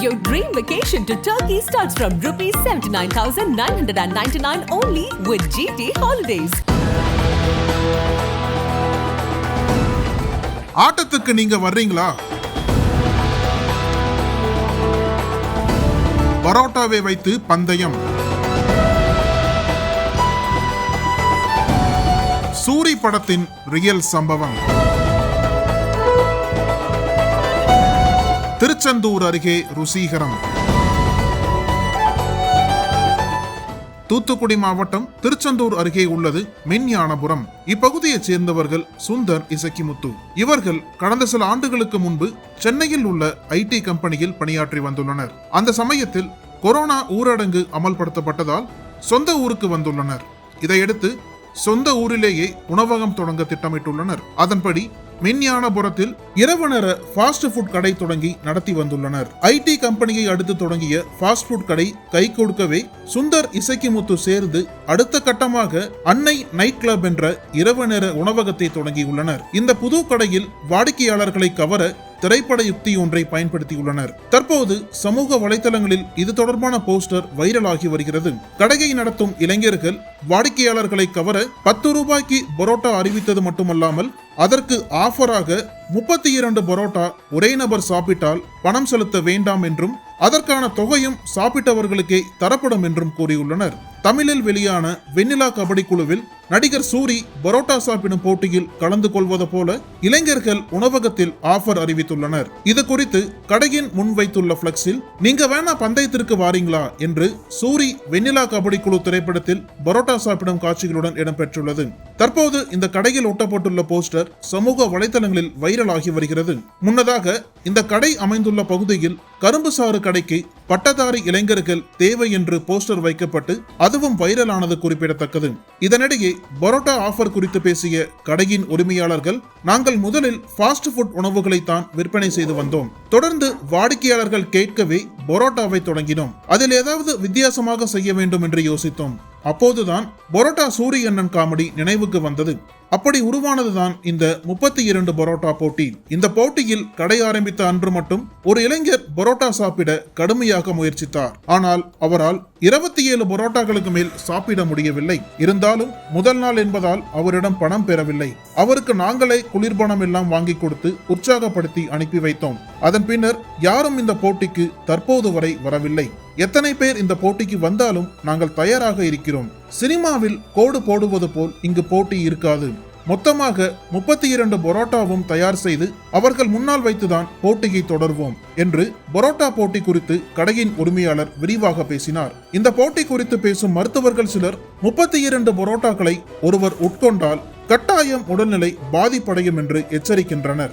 Your dream vacation to Turkey starts from rupees 79,999 only with GT Holidays. ஆட்டத்துக்கு நீங்க வர்றீங்களா பரோட்டாவை வைத்து பந்தயம் சூரி படத்தின் ரியல் சம்பவம் திருச்செந்தூர் அருகே ருசீகரம். தூத்துக்குடி மாவட்டம் திருச்செந்தூர் அருகே உள்ளது மின்யானபுரம் இப்பகுதியைச் சேர்ந்தவர்கள் சுந்தர் இசக்கிமுத்து. இவர்கள் கடந்த சில ஆண்டுகளுக்கு முன்பு சென்னையில் உள்ள ஐடி கம்பெனியில் பணியாற்றி வந்துள்ளனர். அந்த சமயத்தில் கொரோனா ஊரடங்கு அமல்படுத்தப்பட்டதால் சொந்த ஊருக்கு வந்துள்ளனர். இதையடுத்து சொந்த ஊரிலேயே உணவகம் தொடங்க திட்டமிட்டுள்ளனர். அதன்படி மின்யானபுரத்தில் இரவு நேர ஃபாஸ்ட் ஃபுட் கடை தொடங்கி நடத்தி வந்துள்ளனர். ஐடி கம்பெனியை அடுத்து தொடங்கிய ஃபாஸ்ட் ஃபுட் கடை கை கொடுக்கவே சுந்தர் இசக்கிமுத்து சேர்ந்து அடுத்த கட்டமாக அன்னை நைட் கிளப் என்ற இரவு நேர உணவகத்தை தொடங்கியுள்ளனர். இந்த புது கடையில் வாடிக்கையாளர்களை கவர திரைப்பட யுக்தி ஒன்றை பயன்படுத்தியுள்ளனர். தற்போது சமூக வலைதளங்களில் இது தொடர்பான போஸ்டர் வைரலாகி வருகிறது. கடையை நடத்தும் இளைஞர்கள் வாடிக்கையாளர்களை கவர பத்து ரூபாய்க்கு பரோட்டா அறிவித்தது மட்டுமல்லாமல் அதற்கு ஆஃபராக முப்பத்தி இரண்டு பரோட்டா ஒரே நபர் சாப்பிட்டால் பணம் செலுத்த வேண்டாம் என்றும் அதற்கான தொகையும் சாப்பிட்டவர்களுக்கே தரப்படும் என்றும் கூறியுள்ளனர். தமிழில் வெளியான வெண்ணிலா கபடி குழுவில் நடிகர் சூரி பரோட்டா சாப்பிடும் போட்டியில் கலந்து கொள்வது போல இளைஞர்கள் உணவகத்தில் ஆஃபர் அறிவித்துள்ளனர். இது குறித்து கடையின் முன் வைத்துள்ள பிளக்ஸில் நீங்க வேணா பந்தயத்திற்கு வாரீங்களா? என்று சூரி வெண்ணிலா கபடி குழு திரைப்படத்தில் பரோட்டா சாப்பிடும் காட்சிகளுடன் இடம்பெற்றுள்ளது. தற்போது இந்த கடையில் ஒட்டப்பட்டுள்ள போஸ்டர் சமூக வலைதளங்களில் வைரலாகி வருகிறது. முன்னதாக இந்த கடை அமைந்துள்ள பகுதியில் கரும்பு சாறு கடைக்கு பட்டதாரி இளைஞர்கள் தேவை என்று போஸ்டர் வைக்கப்பட்டு அதுவும் வைரலானது குறிப்பிடத்தக்கது. இதனிடையே பரோட்டா ஆஃபர் குறித்து பேசிய கடையின் உரிமையாளர்கள் நாங்கள் முதலில் ஃபாஸ்ட் ஃபுட் உணவுகளை தான் விற்பனை செய்து வந்தோம். தொடர்ந்து வாடிக்கையாளர்கள் கேட்கவே பரோட்டாவை தொடங்கினோம். அதில் ஏதாவது வித்தியாசமாக செய்ய வேண்டும் என்று யோசித்தோம். அப்போதுதான் பரோட்டா சூரியண்ணன் காமெடி நினைவுக்கு வந்தது. அப்படி உருவானதுதான் இந்த முப்பத்தி இரண்டு பரோட்டா போட்டி. இந்த போட்டியில் கடை ஆரம்பித்த அன்று மட்டும் ஒரு இளைஞர் பரோட்டா சாப்பிட கடுமையாக முயற்சித்தார். ஆனால் அவரால் இருபத்தி ஏழு பரோட்டாக்களுக்கு மேல் சாப்பிட முடியவில்லை. இருந்தாலும் முதல் நாள் என்பதால் அவரிடம் பணம் பெறவில்லை. அவருக்கு நாங்களே குளிர்பணம் எல்லாம் வாங்கி கொடுத்து உற்சாகப்படுத்தி அனுப்பி வைத்தோம். அதன் பின்னர் யாரும் இந்த போட்டிக்கு தற்போது வரை வரவில்லை. எத்தனை பேர் இந்த போட்டிக்கு வந்தாலும் நாங்கள் தயாராக இருக்கிறோம். சினிமாவில் கோடு போடுவது போல் இங்கு போட்டி இருக்காது. மொத்தமாக முப்பத்தி இரண்டு பரோட்டாவும் தயார் செய்து அவர்கள் முன்னால் வைத்துதான் போட்டியை தொடர்வோம் என்று பரோட்டா போட்டி குறித்து கடையின் உரிமையாளர் விரிவாக பேசினார். இந்த போட்டி குறித்து பேசும் மருத்துவர்கள் சிலர் முப்பத்தி இரண்டு பரோட்டாக்களை ஒருவர் உட்கொண்டால் கட்டாயம் உடல்நிலை பாதிப்படையும் என்று எச்சரிக்கின்றனர்.